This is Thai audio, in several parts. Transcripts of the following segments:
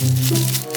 เ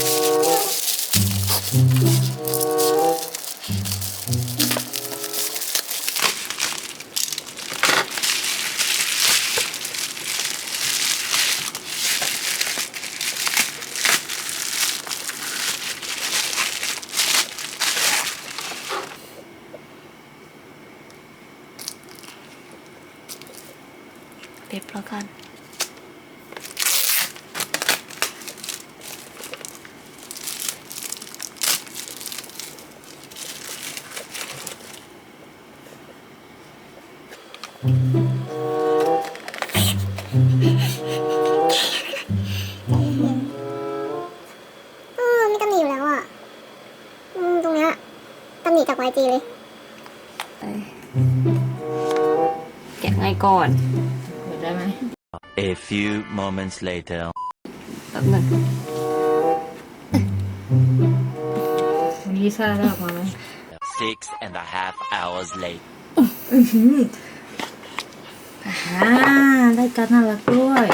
few moments later. แป๊บหนึงวันนี้ซ่าได้ออกมาไหม Six and a half hours later. อ่าได้การดน่ารักด้วย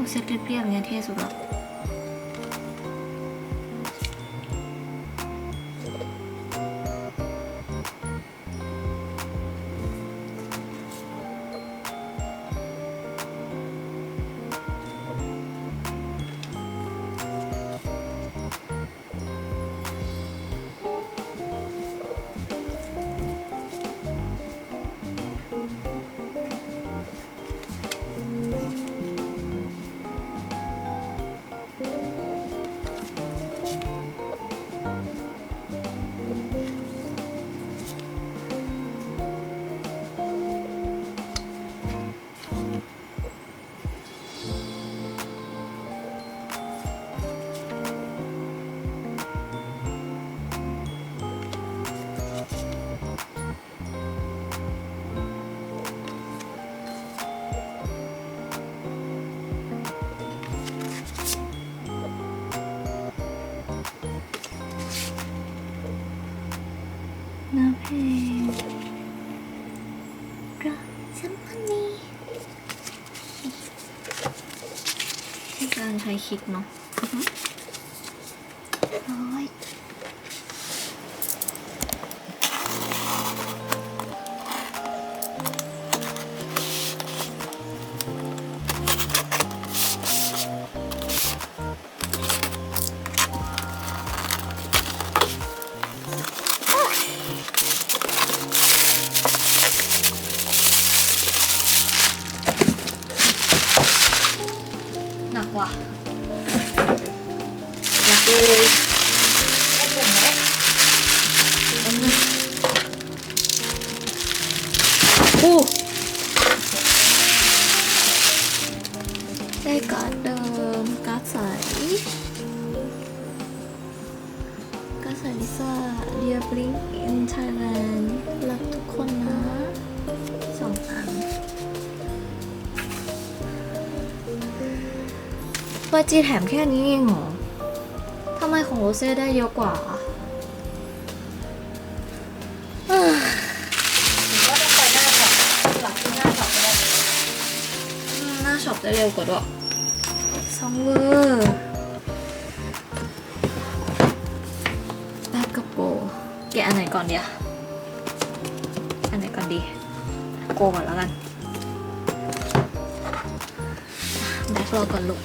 ဟိုစက်တစ်ပြည့်မြန်သေးဆိုတော့ รักฉันพันนี้การใช้คลิกเนาะ วาจีแถมแค่นี้เองเหรอทำไมของโรเซ่ได้เยอะกว่าเอ้ออืมหน้าช็อปได้เร็วกว่าด้วยสองเวอร์แบ็กกระโปรแกะอันไหนก่อนเดียอันไหนก่อนดีโกก่อนแล้วกันแบ็ครอก่อนลูก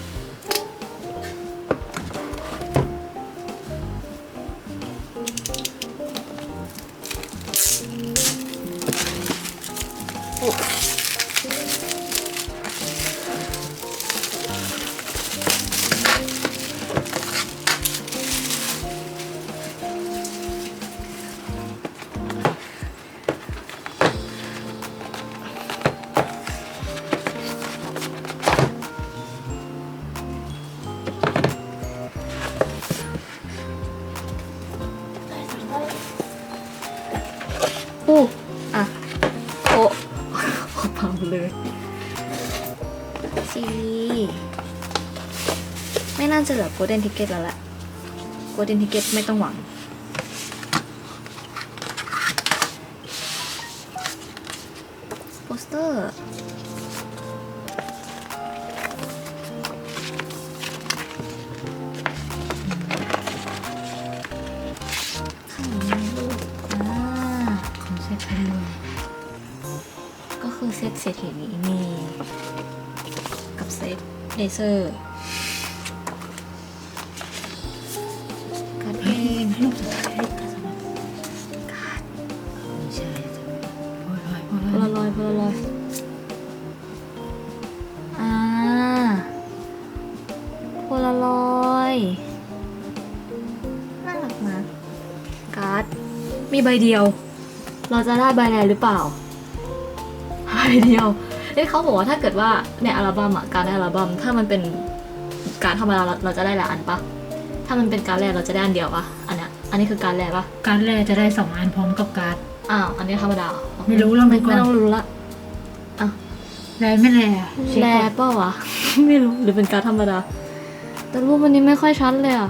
จะเหลือโกลเด้นทิเกตแล้วแหละโกลเด้นทิเกตไม่ต้องหวัง โปสเตอร์ข้างในเซ็ตไปเลยก็คือเซตเศรษฐีนี้มี กับเซตเลเซอร์ เองลูกสุดท้ายลูกสุดท้ายไม่ใช่โอ้ยโอ้ยโอ้โพยลารอยด์โพลารอยด์อ่าโพลารอยด์น่ารักนะการ์ดมีใบเดียว เราจะได้ใบแรกหรือเปล่าใบเดียวเอ้ยเขาบอกว่าถ้าเกิดว่าในอัลบั้มอะการดในอัลบั้มถ้ามันเป็นการดธรรมดาเราเราจะได้หลายอันปะถ้ามันเป็นการแรกเราจะได้อันเดียวปะอันนี้ อันนี้คือการดแรกปะการดแรกจะได้สองอันพร้อมกับการ์ด อ้าวอันนี้ธรรมดาเหรอไม่รู้ลองดูไม่ก่อน ไม่ต้องรู้ละแรไม่แรเช็คแรก่อนเปล่าวะ ไม่รู้หรือเป็นการดธรรมดา แต่รูปวันนี้ไม่ค่อยชัดเลยอะ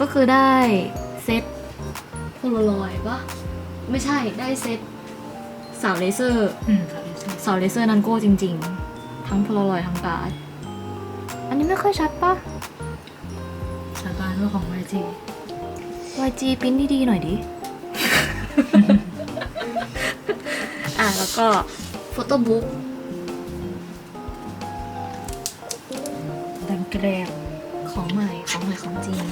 ก็คือได้เซตโพลารอยด์ปะไม่ใช่ได้เซตสาวเลเซอร์ อืมครับใช่เสาเลเซอร์นันโก้จริง ๆ ทั้งโพลารอยด์ทั้งการ์ดอันนี้ไม่ค่อยชัดปะ สาบานว่าของไวจี YG ปริ้นดีๆหน่อยดิ อะ แล้วก็โฟโต้บุ๊กดังแกรบของใหม่ ของใหม่ของจริง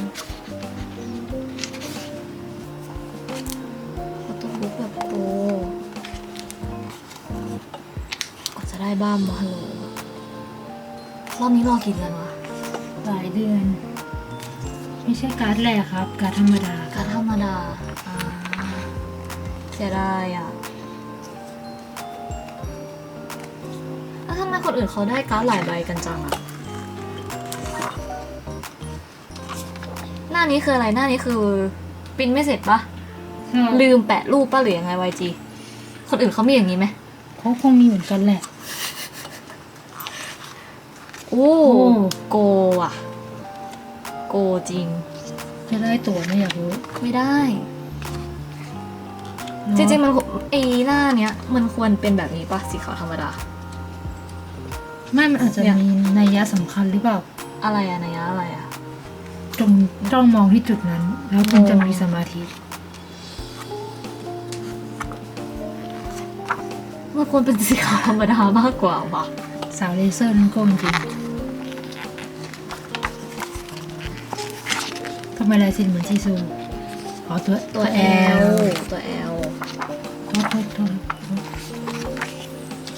โฟโต้บุ๊กแบบโตก็จะได้บ้ามมาฮัลโหลรอบนี้รอกี่เดือนวะหลายเดือน ไม่ใช่การ์ดแรกครับ การ์ดธรรมดาการดธรรมดาอ่าเสียดายอะแล้วทำไมคนอื่นเขาได้การ์ดหลายใบกันจังอะ หน้านี้คืออะไร หน้านี้คือปริ้นไม่เสร็จปะ ลืมแปะรูปปะหรือยังไง YG คนอื่นเขามีอย่างนี้ไหม เขาคงมีเหมือนกันแหละ โอ้ โอ้ โกอะ โกจริง จะได้ตั๋วไหม่อยากรู้ไม่ได้เนอะจริงๆมันไอ้หน้าเนี้ย มันควรเป็นแบบนี้ปะสีขาวธรรมดา ไม่มันอาจจะเนี่ย มีนัยยะสำคัญหรือเปล่าอะไรอะนายะอะไรอะ จงจ้องมองที่จุดนั้น แล้วคุณจะโอ้มีสมาธิ มันควรเป็นสีขาวธรรมดามากกว่าว่ะสาวเลเซอร์นั่นก็จริง ทำไมลายเซ็นเหมือนซีซูอ๋อตัวตัว L ตัว L โทษโทษโทษโทษ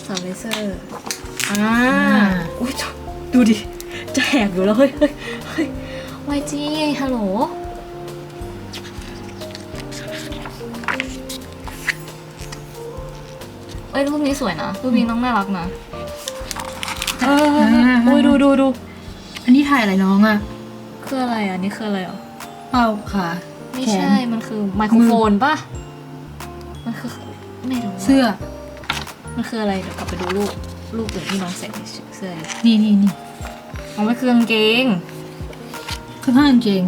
สาวเลเซอร์อ่าอ่าอุ้ยดูดิ จะแหกอยู่แล้ว เฮ้ยเฮ้ยเฮ้ย YG ฮัลโหลเอ้ยรูปนี้สวยนะ รูปนี้น้องน่ารักนะเอออุ้ยดูดูดู อันนี้ถ่ายอะไรน้องอะคืออะไรอะนี่คืออะไรอะ เป้าขาไม่แขใช่นมันคือไมโครโฟนป่ะ มันคือไม่รู้ะเสื้อ มันคืออะไร เดี๋ยวกลับไปดูรูปรูปอื่นที่น้องใส่ในเสื้อดินี่นี่นี่อ๋อมันคือกางเกง คือผ้ากางเกง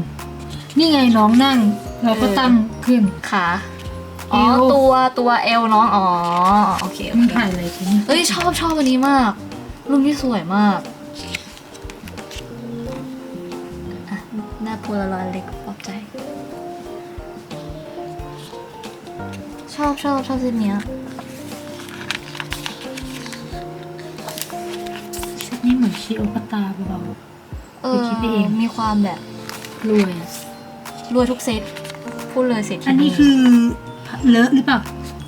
นี่ไงน้องนั่ง เราก็เออ ตั้งขึ้น ขา อ๋อ เอว ตัวตัวเอลน้อง อ๋อ โอเคโอนี่เคถ่ายอะไรชิ้นนี้เอ้ย ชอบชอบอันนี้มาก รูปนี้สวยมาก อะ หน้าโพลารอยด์เล็ก อบใจชอบชอบชอบเส้นเนี้ยนี่ซีโอปตาเบาเออไปคิดไปเองมีความแบบๆรวยอะรวยทุกเซตพูดเลยเศรษฐีอันนี้คือเลอะหรือเปล่า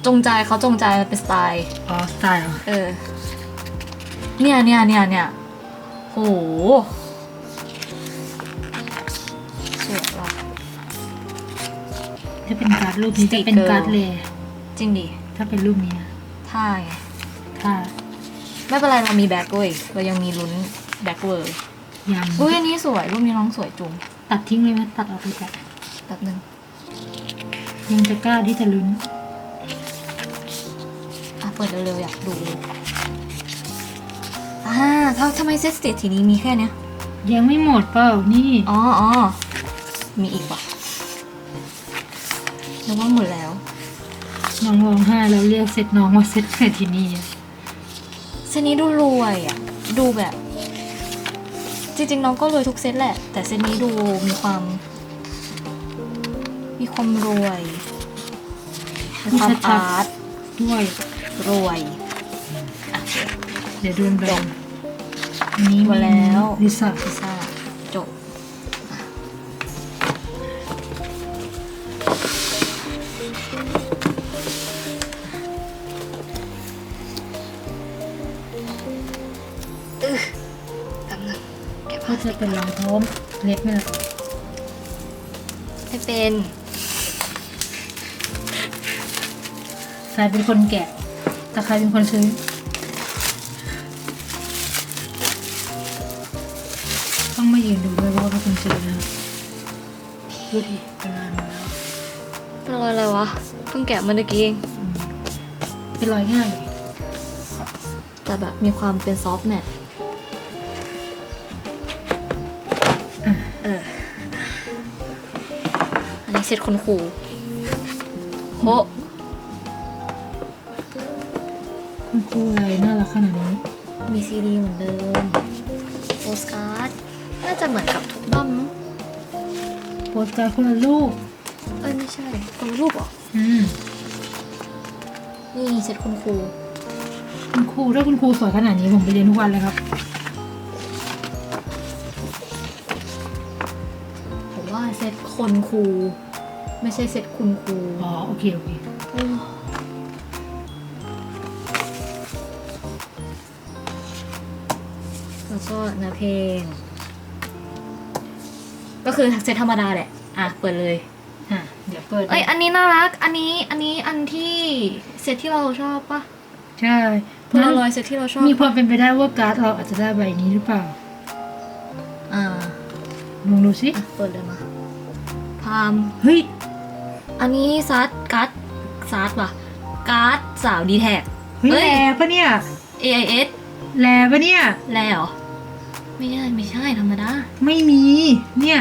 จงใจเขาจงใจมันเป็นสไตล์ อ๋อสไตล์เหรอเออ เนี่ยเนี่ยเนี่ยเนี่ยโหสวยว่ะถ้าเป็นการ์ดรูปนี้จะเป็น Sticker การ์ดเล จริงดิ ถ้าเป็นรูปนี้นะท่าไงถ้าไม่เป็นไรเรามีแบ็คด้วยเรายังมีลุ้นแบ็คเวอร์ยังอุ้ยอันนี้สวย รูปนี้น้องสวยจุงตัดทิ้งเลยไหมตัดออกไปแต่แบบนึงยังจะกล้าที่จะลุ้นอะเปิดเร็วๆอยากดูอ่าถ้าทำไมเซตสเตททีนี้มีแค่เนี้ย ยังไม่หมดเปล่านี่ อ๋ออ๋อมีอีกว่ะนึกว่าหมดแล้ว น้องร้องไห้แล้วเรียกเซตน้องว่าเซตเศรษฐินีอะเซตนี้ดูรวยอะ ดูแบบ จริงๆน้องก็รวยทุกเซตแหละ แต่เซตนี้ดูมีความ มีความรวยมีความอาร์ตด้วยรวยอะเปิดเดี๋ยวโดนแบนอันนี้หมดแล้วรีสอร์ทพิซซ่า จะเป็นรองเท้าเล็บนี่แหละไม่เป็นใครเป็นคนแกะ แต่ใครเป็นคนซื้อ ต้องมายืนดูด้วยว่าเขาเป็นคนซื้อนะดูดิเป็นงานมาแล้วเป็นรอยอะไรวะ เพิ่งแกะเมื่อกี้เองอืมเป็นรอยง่ายเลยแต่แบบมีความเป็นซอฟต์แมท อันนี้เซตคนครูโหคุณครูอะไรน่ารักขนาดนี้ มีซีดีเหมือนเดิมโปสการ์ดน่าจะเหมือนกับทุกด้อมมั้งโปสการ์ดคนละรูปเอ้ยไม่ใช่คนละรูปเหรออืมนี่เซตคุณครู คุณครูถ้าคุณครูสวยขนาดนี้ผมไปเรียนทุกวันเลยครับผมว่าเซตคนครู ไม่ใช่เซตคุณครูอ๋อโอเคโอเคโอ้แล้วก็เนื้อเพลง ก็คือเซตธรรมดาแหละ อะ เปิดเลยอะเดี๋ยวเปิดเอ้ยอันนี้น่ารัก อันนี้อันนี้อันที่เซตที่เราชอบปะใช่โพลารอยเซตที่เราชอบ มีความเป็นไปได้ว่าการ์ดเราอาจจะได้ใบนี้หรือเปล่า อ่าลองดูสิอะเปิดเลยมาพามเฮ้ย อันนี้ซัดการ์ดซัดป่ะการ์ดสาวดีแท็กเฮ้ยเฮ้ยแลปะเนี่ย AIS แลปะเนี่ย แล้วเหรอ ไม่ใช่ไม่ใช่ธรรมดา ไม่มี เนี่ย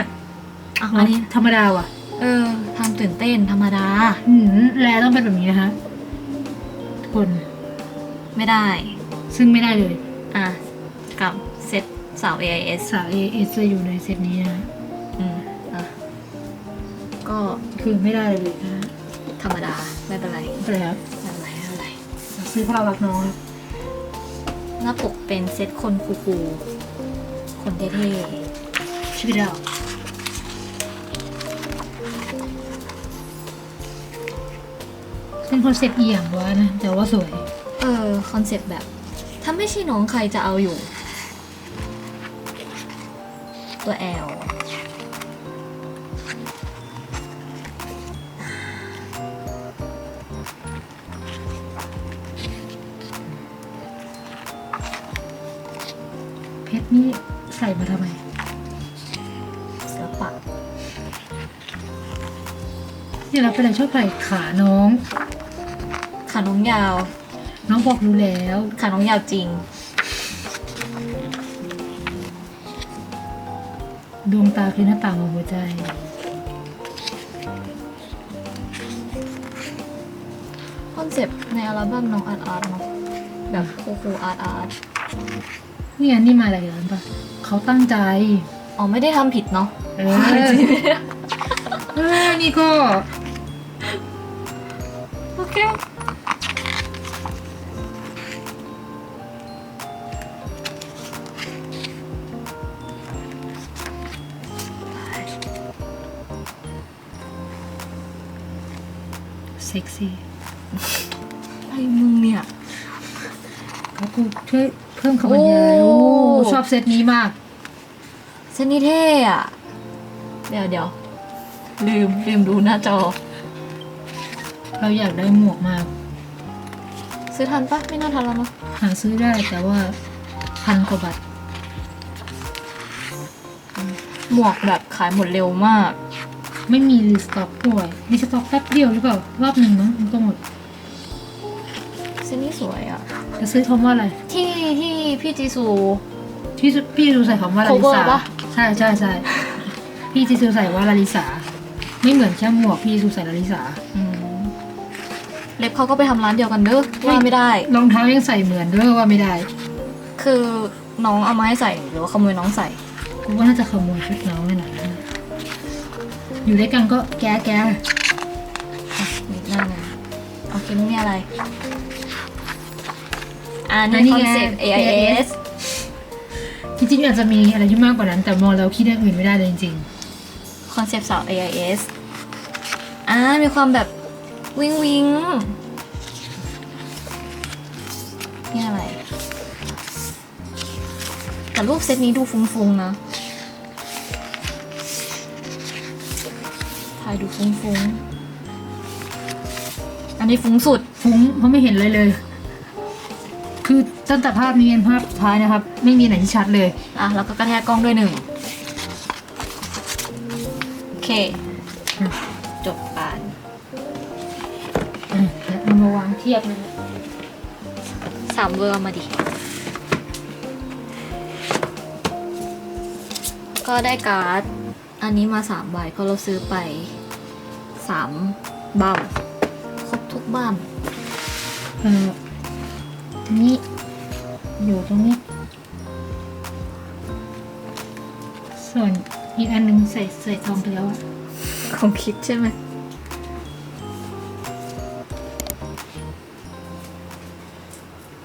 อะอันนี้ ธรรมดาว่ะ เออทำตื่นเต้นธรรมดา อืมแลต้องเป็นแบบนี้นะคะทุกคน ไม่ได้ ซึ่งไม่ได้เลย อะ กับเซตสาว AIS สาว AS จะอยู่ในเซตนี้นะอืมอะ ก็คือไม่ได้เลยนะธรรมดาไม่เป็นไรไปแล้วไม่เป็นไรไม่เป็นไรซื้อเพราะเรารักน้องครับหน้าปกเป็นเซตคนคูๆคนเท่ชื่อดาวเป็นคอนเซ็ปต์อีหยังวะนะแต่ว่าสวยๆเออคอนเซ็ปต์แบบ ถ้าไม่ใช่น้องใครจะเอาอยู่ ตัว L เพ นี่ใส่มาทำไมศิลปะที่เราเป็นอะไรชอบใส่ขาน้อง ขาน้องยาว น้องบอกรู้แล้วขาน้องยาวจริง ดวงตาคือหน้าต่างของหัวใจ คอนเซปต์ในอัลบั้มน้องอาร์ตอาร์ตเนาะแบบคูคูอาร์ตอาร์ต นี่อันี่มาอะไรกันปะเขาตั้งใจ อ๋อไม่ได้ทำผิดเนาะเออนี่ก็ โอเค เซ็กซี่ไอ้มึงเนี่ย เขากูช่วย พิ่มคำบรรยายโอ้ โอ้ชอบเซตนี้มาก เซนนี่เท่อะเดี๋ยวเดี๋ยวลืมลืมดูหน้าจอ เราอยากได้หมวกมาก ซื้อทันปะไม่น่าทันแล้วเนาะหาซื้อได้แต่ว่าพันกว่าบาทหมวกแบบขายหมดเร็วมาก ไม่มีรีสต็อกด้วยรีสต็อกแป๊บเดียวหรือเปล่ารอบหนึ่งมั้งมันก็หมดเซนนี่สวยอะ จะซื้อคำว่าอะไร ที่ที่พี่จีซู พี่สุพี่ดูใส่คำว่าลาลิ Cover สาปะ ใช่ใช่ใช่พี่จีซูใส่ว่าลาลิสาไม่เหมือนแค่หมวกพี่จีซูใส่ลาลิสาอืมเล็บเขาก็ไปทำร้านเดียวกันเด้อว่าไม่ได้ รองเท้ายังใส่เหมือนด้วยว่าไม่ได้คือน้องเอามาให้ใส่หรือว่าขโมยน้องใส่ กูว่าน่าจะขโมยชุดน้องเลยนะอยู่ด้วยกันก็แก้แก้ นิดหน้าหนึงโอเคมึงเนี่ยอะไร อันนี้คอนเซ็ปต์ AIS จริงๆอาจจะมีอะไรที่มากกว่านั้น แต่มองแล้วคิดอย่างอื่นไม่ได้เลยจริงคอนเซปต์สาว AIS อ่ามีความแบบวิงวิงนี่อะไร แต่รูปเซตนี้ดูฟุ้งๆนะถ่ายดูฟุ้งๆ อันนี้ฟุ้งสุด ๆฟุ้งเพราะไม่เห็นเลยเลย คือตั้งแต่ภาพนี้เป็นภาพสุดท้ายนะครับ ไม่มีไหนที่ชัดเลย อะแล้วก็กระแทกกล้องด้วยหนึ่งโอเคอืมจบอ่านอืมแล้วเอามาวางเทียบเลยสามเวอร์มาดิ ก็ได้การ์ด อันนี้มาสามใบเพราะเราซื้อไปสามบัมครบทุกบัมเอออั นนี้ อยู่ตรงนี้ ส่วนอีกอันหนึงใส่ใส่ทองไปแล้วอะของคิดใช่ไหม